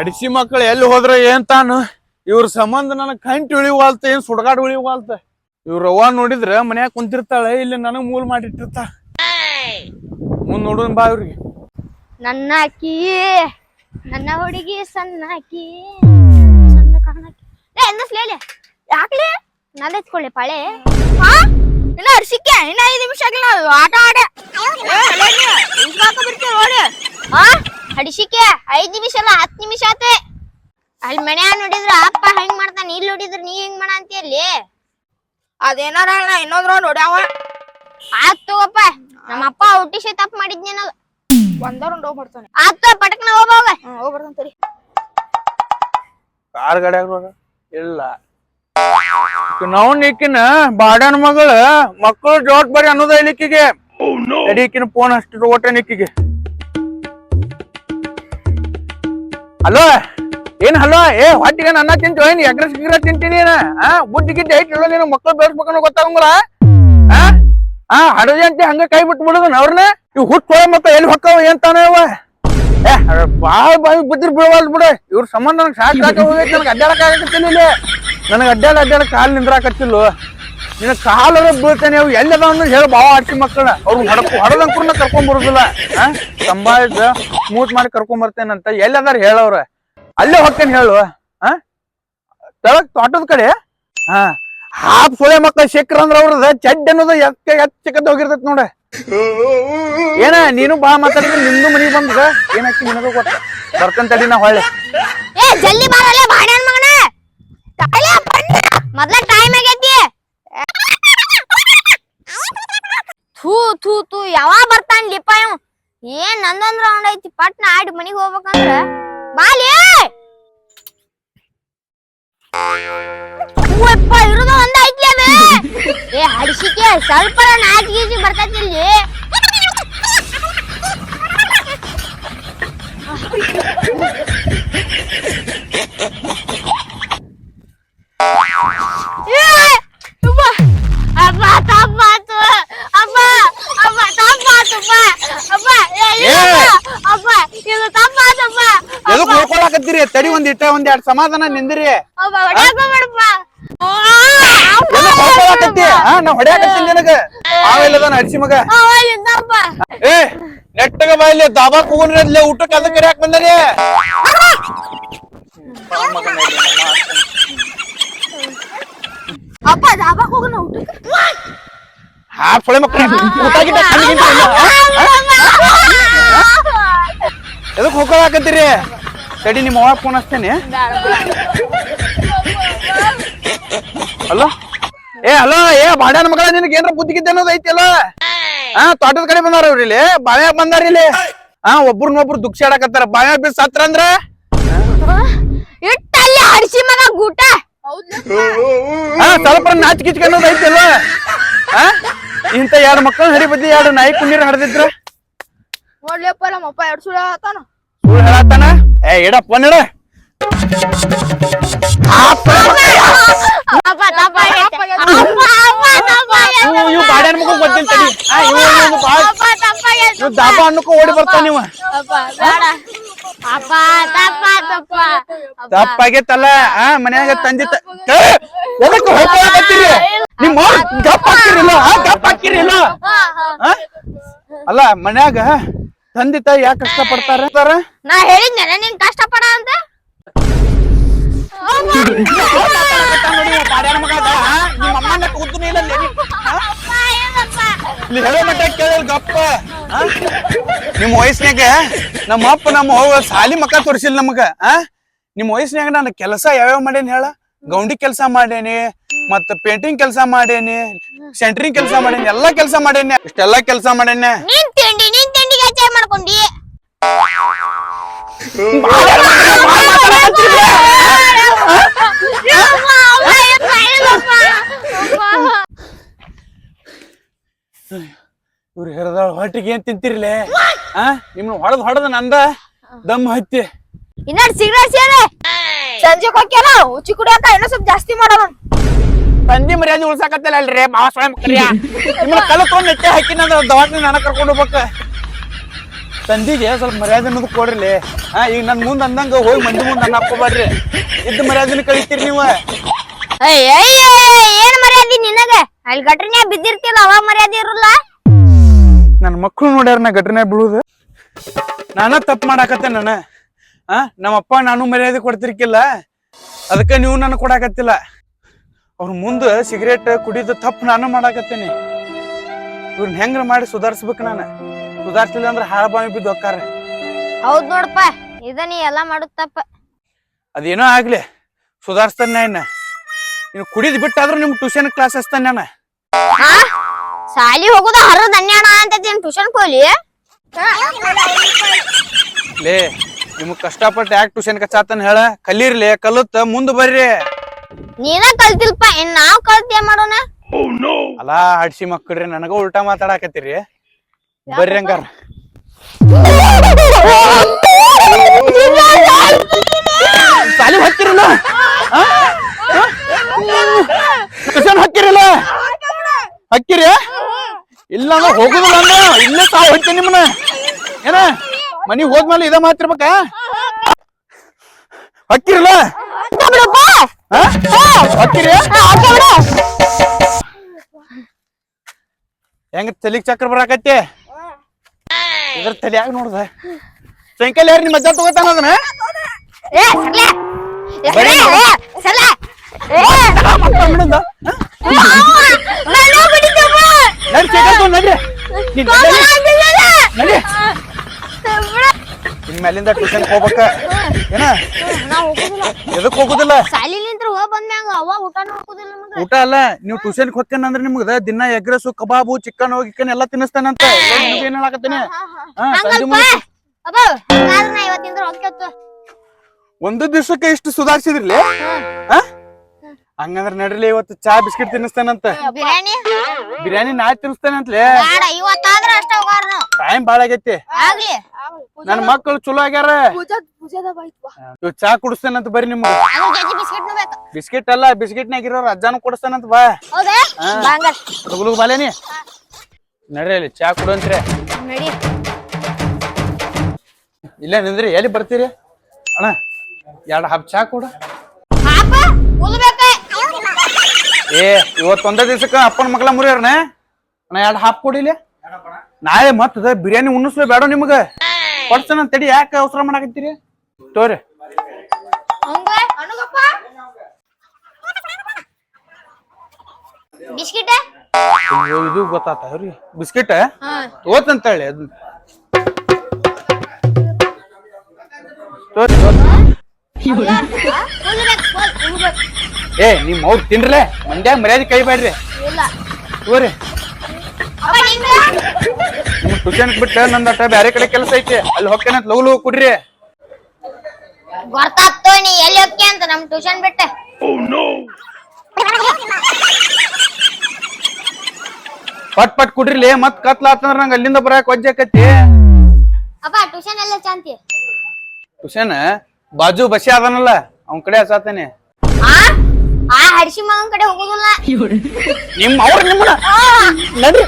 ಅಡಿಸಿ ಮಕ್ಕಳು ಎಲ್ಲಿ ಹೋದ್ರೆ ಏನ್ ತಾನು? ಇವ್ರ ಸಂಬಂಧ ನನಗ್ ಕಂಟಿ ಉಳಿವಾಲ್ತ ಏನ್ ಸುಡಗಾಡ್ ಉಳಿವಾಲ್ತ ಇವ್ರ ಅವ್ವ ನೋಡಿದ್ರ ಮನ್ಯಾಗ ಕುಂತಿರ್ತಾಳೆ, ಇಲ್ಲಿ ನನಗ್ ಮೂಲ್ ಮಾಡಿಟ್ಟಿರ್ತ ಮುಂದ್ ನೋಡೋನ್ ಬಾ ಇವ್ರಿಗೆ. ನನ್ನ ಅಕ್ಕಿ, ನನ್ನ ಹುಡುಗಿ ಸಣ್ಣ ಅಕ್ಕಿ. ಚಂದ ಕಾಣಕಿ ಲೇ ಎನ್ನಸ್ಲೇ ಲೇ ಯಾಕ್ಲೆ ನಂದ ಎತ್ಕೊಳ್ಳಿ, ಪಾಳೆ. ಹಾ? ಇನ್ನ ಅರ್ಸಿಕೆ ಇನ್ನ ಐದು ನಿಮಿಷ ಆಗಿಲ್ಲ ಆಟ ಆಡೆ ನೋಡಿ ಹಾ? ಅಡಿಸಿಕೆ ಐದ್ ನಿಮಿಷ ಅಲ್ಲ ಹತ್ತು ನಿಮಿಷ ಆತೆ. ಅಲ್ಲಿ ಮನೆ ನೋಡಿದ್ರ ಅಪ್ಪ ಹೆಂಗ್ ಮಾಡ್ತಾನ ಇಲ್ಲಿ ನೋಡಿದ್ರ ನೀ ಹೆಂಗ್ ಮಾಡ ಅಂತೀಯಲ್ಲಿ ಅದೇನಾರ ನಾ ಇನ್ನೊಂದ್ರ ನೋಡ್ಯಾವ ಆತ್ ತಗೋಪ್ಪ ನಮ್ಮ ಅಪ್ಪ ಹುಟ್ಟಿಸಿ ತಪ್ಪು ಮಾಡಿದ್ನೇನ ಹೋಗ್ ಬರ್ತಾನೆ. ಆತ್ ಪಟಕ್ನ ಹೋಗೋಗ ಹೋಗ್. ಬರ್ತಾನೆ ಇಲ್ಲ. ನಾವು ಈಕಿನ ಬಾಡನ ಮಗಳ ಮಕ್ಕಳು ಜವಾಬ್ದಾರಿ ಅನ್ನೋದ ಇಲ್ಲಿಕ್ಕಿಗೆ ಈಕಿನ ಫೋನ್ ಅಷ್ಟು ಓಟ ನಿಕ್ಕಿಗೆ ಹಲೋ, ಏನ್ ಹಲೋ? ಏ ಹೊಟ್ಟಿಗೆ ನನ್ನ ತಿಂತು ಏನ್? ಎಗ್ರೆಸ್ ಗಿಗ್ರ ತಿಂತೀನಿ ಏನ? ಗಿದ್ದಿ ಐತಿ ಹೇಳೋ ನೀನು? ಮಕ್ಕಳು ಬೆಳೆಸ್ಬೇಕನ್ನೋ ಗೊತ್ತಾಗಂಗಿಲ್ಲ? ಆ? ಹಡದಿ ಅಂತ ಹಂಗ ಕೈ ಬಿಟ್ಟು ಬಿಡುದನ್ ಅವ್ರನ್ನ ಇವ್ ಹುಟ್ಟು ಮತ್ತ ಎಲ್ಲಿ ಹೊಕ್ಕವ ಏನ್ ತಾನೇ ಇವ ಏ ಬಾಳ ಬಾಯಿ ಬುದ್ಧಿ ಬಿಡವಲ್ ಬಿಡ. ಇವ್ರ ಸಂಬಂಧ ನನಗೆ ಸಾಕ್ ಹೋಗೈತಿ ನನಗೆ ಅಡ್ಡಾಡಕ್ ಆಗತ್ತಿಲ್ಲ ನನಗೆ ಅಡ್ಡಾಡ ಅಡ್ಡಾಡ ಕಾಲ್ ನಿಂದ್ರಾಕತ್ತಿಲ್ಲ. ನಿನ್ನ ಕಾಲ ಬೀಳ್ತೇನೆ, ಅವು ಎಲ್ಲಿ ಅದ ಅಂದ್ರೆ ಹೇಳು ಬಾವ ಆಡ್ಸಿ ಮಕ್ಕಳ. ಅವ್ರು ಹೊಡಕ್ ಹೊಡದಂಕೂರ್ನ ಕರ್ಕೊಂಡ್ ಬರುದಿಲ್ಲ. ಆ? ಸಂಭಾಳಿಸ ಮೂತ್ ಮಾಡಿ ಕರ್ಕೊಂಡ್ ಬರ್ತೇನಂತ ಎಲ್ಲಿ ಅದಾರ ಹೇಳವ್ರ. ಅಲ್ಲೇ ಹೋಗ್ತೇನೆ ಹೇಳು ಹ ತೆಳಗ್ ತೋಟದ ಕಡೆ ಹಾ ಹಾಪ್ ಸೊಳೆ ಮಕ್ಕಳ ಶೇಖರ್ ಅಂದ್ರ ಅವ್ರದ ಚಡ್ ಅನ್ನೋದು ಎಕ್ಕ ಎಚ್ಚಕದ ಹೋಗಿರ್ತೈತಿ ನೋಡ. ಏನ, ನೀನು ಬಾ ಮಾತಾಡಿದ್ರೆ ನಿಂದು ಮನಿಗೆ ಬಂದ ಏನಕ್ಕಿ ನಿನಗ ಕೊಟ್ಟ? ಬರ್ಕಂತಡಿ ನಾ ಹೊಳ್ಳೆ. ಏ, ಜಲ್ದಿ ಮಗನ. ಬಣ್ಣ. ಮೊದ್ಲ ಟೈಮ್ ಆಗೈತಿ. ಥೂ ಥೂ ಥೂ, ಯಾವಾಗ ಬರ್ತಾನ ಲಿಪ್ಪ ಏನ್ ನಂದೊಂದ್ ರೌಂಡ್ ಐತಿ, ಪಟ್ನ ಆಡಿ ಮನಿಗ್ ಹೋಗ್ಬೇಕಂದ್ರ? ಬಾಲಿ! ಹೂವಪ್ಪ ಇರೋದು ಒಂದ್ ಐತಿ ಅದ? ಏ, ಹಡಿಸಿಕೆ, ಸ್ವಲ್ಪ ನಾಚಿ ಗೀಚಿ ಬರ್ತೈತಿ ಇಲ್ಲಿ. ಎದಕ್ ನೋಡ್ಕೊಳಕತ್ತೀರಿ? ತಡಿ ಒಂದ್ ಇಟ್ಟ ಒಂದ್ ಎರಡ್ ಸಮಾಧಾನ ನಿಂದಿರಿ. ಹಾ ನಾ ಹೊಡ್ಯಾಕತ್ತೀನಿ ನಿನಗ. ಆವೆಲ್ಲದಾನ ಅಡ್ಸಿ ಮಗ. ಏ ನೆಟ್ಟಗ ಬಾಯ್ಲಿ ದಾಬಾಕ್ ಹೋಗೋನ್ರಲ್ಲೇ ಊಟಕ್ಕೆ ಅದಕ್ಕೆ ಕರಿಯಾಕ್ ಬಂದರಿ ಅಪ್ಪ ದಾಬಾಕ್ ಹೋಗೋಣ ಊಟಕ್ಕೆ? ಹಾ ಸೊಳೆ ಮಕ್ಕಳು ಆ? ಎದಕ್ ಹೋಗೋಳಕತ್ತೀರಿ ತಡಿ ನಿಮ್ಮ ಅವಾಗ ಫೋನ್ ಹಚ್ತೇನೆ. ಹಲೋ ಏ ಹಲೋ ಏ ಬಾಡ್ಯಾನ ಮಗಳ ನಿನಗೆ ಏನ್ರ ಬುದ್ಧಿಗಿದ್ದೆ ಅನ್ನೋದು ಐತಿ ಅಲ್ಲ ಹಾ ತೋಟದ ಕಡೆ ಬಂದಾರ ಅವ್ರು ಇಲ್ಲಿ. ಬಾಳೆ ಬಂದಾರ ಇಲ್ಲಿ. ಹಾ ಒಬ್ರನ್ನೊಬ್ರು ದುಃಖ ಆಡಕತ್ತಾರ. ಬಾವ್ಯಾಗ ಬಿಸ್ ಸತ್ರ ಅಂದ್ರ? ಇಟ್ಟಲ್ಲಿ ಹಡಿಸಿ ಮಗ ಗೂಟ. ಹಾ ಸ್ವಲ್ಪ ನಾಚ್ ಅನ್ನೋದು ಐತಿಲ್ಲ ಹಾ? ಇಂತ ಎರಡು ಮಕ್ಕಳ ಹಡಿ ಬದ್ದಿ ಎರಡು ನಾಯಿ ಕುಂಡಿರ ಹಡ್ದಿದ್ರ ನೋಡ್ಲಿಯಪ್ಪ ನಮ್ಮಪ್ಪ ಎರಡ್ ಸುಳ್ಳು ಹೇಳತ್ತಾನ ಸುಳ್ಳು ಹೇಳತ್ತಾನ ಏ ಇಡ ಫೋನ್ ಇಡ. ಇವು ಬಾಡ್ಯಾನ ಮಗ ಗೊತ್ತಿಲ್ಲ ತಡಿ ಇವು ಅನ್ನಕ್ಕೂ ಓಡಿ ಬರ್ತಾನ ನೀವು. ತಪ್ಪಾಗೈತಲ್ಲ ಆ ಮನ್ಯಾಗ ತಂದಿ ನಿಮ್ಮ ಅವ್ರ್ ಗಪ್ ಹಾಕಿರಿಲ್ಲ ಆ ಗಪ್ ಹಾಕಿರಿಲ್ಲ. ಅಲ್ಲ ಮನ್ಯಾಗ ತಂದೆ ತಾಯಿ ಯಾಕೆ ಕಷ್ಟ ಪಡ್ತಾರ? ನಾ ಹೇಳಿದ್ನಲ್ಲ ನೀನ್ ಕಷ್ಟ ಪಡ ಅಂತ ಗಪ್ಪ? ನಿಮ್ಮ ವಯಸ್ಸಿನಾಗ ನಮ್ಮ ಅಪ್ಪ ನಮ್ಮ ಅವ್ವ ಸಾಲಿ ಮಕ್ಕ ತೋರಿಸಿಲ್ಲ ನಮಗ. ಆ ನಿಮ್ ವಯಸ್ಸಿನಾಗ ನಾನು ಕೆಲಸ ಯಾವ್ಯಾವ ಮಾಡೇನಿ ಹೇಳ? ಗೌಂಡಿ ಕೆಲಸ ಮಾಡೇನಿ ಮತ್ತ ಪೇಂಟಿಂಗ್ ಕೆಲಸ ಮಾಡೇನಿ ಸೆಂಟ್ರಿಂಗ್ ಕೆಲಸ ಮಾಡೇನಿ ಎಲ್ಲಾ ಕೆಲಸ ಮಾಡೇನಿ ಇಷ್ಟೆಲ್ಲಾ ಕೆಲಸ ಮಾಡೇನಿ. ನೀನ್ ತಿಂಡಿ ನೀನ್ ತಿಂಡಿಗೆ ಹಚ್ಚೆ ಮಾಡ್ಕೊಂಡಿ. ಇವ್ರು ಹೆರದಾಳ ಹೊಟ್ಟಿಗೆ ಏನ್ ತಿಂತಿರ್ಲೆ? ಆ? ನಿಮ್ನ ಹೊಡೆದ್ ಹೊಡೆದ ನಂದ ದಮ್ ಹತ್ತಿ. ಇನ್ನೊಂದು ಸಿಗರೇಟ್ ಸೇರೆ? ಸಂಜೆ ಹೋಗ್ಯಾನ? ಉಚ್ಚಿ ಕುಡಿಯಾಕ ಇನ್ನೂ ಸ್ವಲ್ಪ ಜಾಸ್ತಿ ಮಾಡೋಣ ತಂದಿ ಮರ್ಯಾದೆ ಉಳ್ಸಾಕತ್ತಲ್ಲ ಅಲ್ರಿ ಬಾ ಸ್ವಯಂ ಕರಿಯ. ನಿಮ್ಮನ್ನ ಕಲ್ಲ ತೊಗೊಂಡ್ ನೆಟ್ಟೆ ಹಾಕಿನ ದವಾಖಾನೆ ನಾನು ಕರ್ಕೊಂಡು ಹೋಗ್ಬೇಕ. ತಂದಿಗೆ ಸ್ವಲ್ಪ ಮರ್ಯಾದೆ ಅನ್ನೋದು ಕೊಡ್ರಿ. ಹಾ ಈಗ ನನ್ ಮುಂದ್ ಅಂದಂಗ ಹೋಗಿ ಮಂದಿ ಮುಂದ್ ಅನ್ನ ಹಾಕೋಬಾರ್ರಿ ಇದ್ದ ಮರ್ಯಾದೆನ ಕಳಿತೀರಿ ನೀವು. ಏನ್ ಮರ್ಯಾದಿ ನಿನಗ? ಅಲ್ಲಿ ಗಟ್ರನ್ಯಾಗ ಬಿದ್ದಿರ್ತಿಲ್ಲ ಅವ ಮರ್ಯಾದೆ ಇರಲ್ಲ? ನನ್ನ ಮಕ್ಕಳು ನೋಡ್ಯಾರ ನಾ ಘಟನೆ ಬೀಳುದು. ನಾನ ತಪ್ಪು ಮಾಡಾಕತ್ತೆ ನಾನು? ಆ ನಮ್ಮಪ್ಪ ನಾನು ಮರ್ಯಾದೆ ಕೊಡ್ತಿರ್ಕಿಲ್ಲ. ಅದಕ್ಕೆ ನೀವು ನನಗೆ ಕೊಡಾಕತ್ತಿಲ್ಲ. ಅವ್ರ ಮುಂದೆ ಸಿಗರೇಟ್ ಕುಡಿದು ತಪ್ಪು ನಾನು ಮಾಡಾಕತ್ತೇನಿ. ಇವ್ರನ್ನ ಹೆಂಗ್ರ ಮಾಡಿ ಸುಧಾರಿಸ್ಬೇಕು ನಾನು? ಸುಧಾರಿಸಲಿಲ್ಲ ಅಂದ್ರೆ ಹಾಳ ಬಾವಿ ಬಿದ್ದು ಹೋಕ್ಕಾರ. ಹೌದ್ ನೋಡಪ್ಪ ಇದ ನೀ ಎಲ್ಲ ಮಾಡುದ್ ತಪ್ಪ. ಅದೇನೋ ಆಗ್ಲಿ ಸುಧಾರಿಸ್ತಾನೆ ಇನ್ನ. ನೀವು ಕುಡಿದ್ ಬಿಟ್ಟಾದ್ರೂ ನಿಮ್ ಟ್ಯೂಷನ್ ಕ್ಲಾಸ್ ಹಚ್ತಾನೆ ನಾನು. ಹಾ? ಸಾಲಿ ಹೋಗುದ ಹರ ಹನ್ನೆರಡ ಅಂತ ಟ್ಯೂಷನ್ ಕೋಲಿ? ಲೇ ನಿಮ್ಗೆ ಕಷ್ಟಪಟ್ಟು ಯಾಕೆ ಟ್ಯೂಷನ್ ಕಚ್ಚಾತನ್ ಹೇಳ? ಕಲೀರ್ಲಿ ಕಲುತ್ತ ಮುಂದ್ ಬರ್ರಿ. ನೀನ ಕಲ್ತಿಲ್ಪ ಇನ್ ನಾವ್ ಕಲ್ತಿಯ ಏನ್ ಮಾಡೋಣ ಅಲಾ ಹಡ್ಸಿ ಮಕ್ಕಳ್ರಿ ನನಗ ಉಲ್ಟಾ ಮಾತಾಡಕತ್ತೀರಿ. ಬರ್ರಿ ಹಂಗಾರ. ಸಾಲಿ ಹತ್ತಿರಲ್ಲ ಟ್ಯೂಷನ್ ಹಕ್ಕಿರಲ್ಲ ಹಕ್ಕಿರಿ ಇಲ್ಲ ಅಂದ್ರೆ ಹೋಗುದಿಲ್ಲ ಅಂದ್ರೆ ಇಲ್ಲೇ ಸಾವು ಹೊಡ್ತೀನಿ ನಿಮ್ಮನ್ನ. ಏನ? ಮನಿಗ್ ಹೋದ್ಮೇಲೆ ಇದ ಮಾತಿರ್ಬೇಕ ಹಕ್ಕಿರಲ್ಲ ಹೆಂಗ ತಲಿಗ್ ಚಕ್ರ ಬರಾಕತ್ತಿ? ಇದ್ರ ತಲಿಯಾಗ ನೋಡ್ದ. ಸೈಕಲ್ ಯಾರು ನಿಮ್ಮ ಅಜ್ಜ ತಗೋತಾನ ಅದನ್ನ? ಏ ಸರ್ಲೆ ಏ, ಬರೀ ಏ, ಸರ್ಲೆ. ಏ, ತಗೊಂಡ್ಬಿಡಂದ? ಹಾ? ನಾನು ಬಿಡಿದ್ದಮ್ಮ. ನಡಿ ಸೈಕಲ್ ತಗೊಂಡ್ ನಡ್ರಿ ನೀನ್ ನಡಿ, ನಡಿ ಇನ್ ಮೇಲಿಂದ ಟ್ಯೂಷನ್ ಹೋಗ್ಬೇಕ. ಏನ? ನಾ ಹೋಗುದಿಲ್ಲ. ಎದಕ್ ಹೋಗುದಿಲ್ಲ? ಹೋಗ್ ಬಂದ್ಮ್ಯಾಗ ಅವ ನಮಗ. ಊಟ ಅಲ್ಲ ನೀವು ಟ್ಯೂಷನ್ ಅಂದ್ರೆ ನಿಮ್ಗ ದಿನ ಎಗ್ರೆಸು ಕಬಾಬು ಚಿಕನ್ ಚಿಕನ್ ಎಲ್ಲಾ ತಿನ್ನಿಸ್ತಾನಂತ ಏನ್ ಹೇಳಾಕತ್ತೀನಿ? ಹಾ ಅಬ್ಬ ನಾ ಹೋಗ್ಯತ್ತು ಒಂದು ದಿವಸಕ್ಕೆ ಇಷ್ಟು ಸುಧಾರಿಸಿದ್ರಲಿ? ಹಂಗಂದ್ರ ನಡ್ರಿ ಇವತ್ತು ಚಾ ಬಿಸ್ಕಿಟ್ ತಿನ್ನಿಸ್ತಾನಂತ. ಬಿರಿಯಾನಿ? ಬಿರಿಯಾನಿ ನಾಳೆ ತಿನ್ನಿಸ್ತಾನಂತ್ಲೆ? ಬೇಡ ಇವತ್ತಾದ್ರ ಅಷ್ಟ ಹೋಗಾರ ನಾವು ಟೈಮ್ ಬಾಳ ಆಗೈತಿ. ಆಗ್ಲಿ. ನನ್ ಮಕ್ಕಳು ಚಲೋ ಆಗ್ಯಾರ. ಪೂಜಾ ಪೂಜಾದ ಬಾಯ್ತು ಇವ್ ಚಾ ಕುಡಿಸ್ತಾನಂತ ಬರ್ರಿ ನಿಮ್ಗೆ. ಬಿಸ್ಕಿಟ್ ಅಲ್ಲ ಬಿಸ್ಕಿಟ್ ಬಿಸ್ಕಿಟ್ನಾಗ ಇರೋರು ಅಜ್ಜಾನು ಕೊಡಿಸ್ತಾನಂತ ಬಾ. ಬಾಂಗಲ್ ಬಾಲೇನಿ ನಡ್ರಿ ಅಲ್ಲಿ ಚಾ ಕುಡಂತ್ರಿ. ನಡಿ. ಇಲ್ಲ ನಿಂದ್ರಿ ಎಲ್ಲಿ ಬರ್ತೀರಿ? ಅಣ್ಣ ಎರಡು ಹಬ್ ಚಾ ಕೂಡ. ಏ ಇವತ್ತು ಒಂದೇ ದಿವ್ಸಕ್ಕ ಅಪ್ಪನ ಮಗಳ ಮುರಿಯವ್ರನೆ ನಾ ಎರಡು ಹಾಪ್ ಕೊಡಿಲಿ? ನಾಳೆ ಮತ್ತದ ಬಿರಿಯಾನಿ ಉಣ್ಣಿಸ್ಲೇ ಬೇಡ ನಿಮಗ. ಕೊಡ್ತಾನ ತಡಿ ಯಾಕೆ ಅವಸರ ಮಾಡಾಕತ್ತೀರಿ? ತೋರಿ. ಬಿಸ್ಕಿಟ್? ಅಯ್ಯೋ, ಇದು ಗೊತ್ತಾತ ರೀ ಬಿಸ್ಕಿಟ್? ತೋತಂತ ಹೇಳಿ ಅದನ್ನ ತೋರಿ ಏ ನಿಮ್ ಅವ್ರು ತಿನ್ರಲೆ? ಮಂಡ್ಯಾಗ ಮರ್ಯಾದೆ ಕೈ ಬೇಡ್ರಿ ನಿಮ್ ಟ್ಯೂಷನ್ ಬಿಟ್ಟು ನಂದ ಬ್ಯಾರೆ ಕಡೆ ಕೆಲಸ ಐತಿ. ಅಲ್ಲಿ ಹೋಗ್ತೇನೆ ಲಗು ಲವ್ ಕುಡ್ರಿ. ಗೊತ್ತಾಗ್ತೋ ನೀ ಎಲ್ಲಿ ಹೋಗ್ತಿ ಅಂತ ನಮ್ ಟ್ಯೂಷನ್ ಬಿಟ್ಟೆ. ಪಟ್ ಪಟ್ ಕುಡ್ರಿಲಿ ಮತ್ ಕತ್ಲಾತಂದ್ರ ನಂಗ ಅಲ್ಲಿಂದ ಬರಾಕ್ ವಜ್ಜಾಕತಿ ಅಪ್ಪ ಟ್ಯೂಷನ್ ಎಲ್ಲ ಚಾಂತಿ ಟ್ಯೂಷನ್ ಬಾಜು ಬಸಿ ಅದನಲ್ಲ ಅವನ್ ಕಡೆ ಹಸಾತಾನೆ. ಆ? ಆ ಹಡ್ಸಿ ಮಗನ್ ಕಡೆ ಹೋಗೋದಲ್ಲ. ನಿಮ್ ಅವ್ರ ನಿಮ್ಮ ನಡ್ರಿ.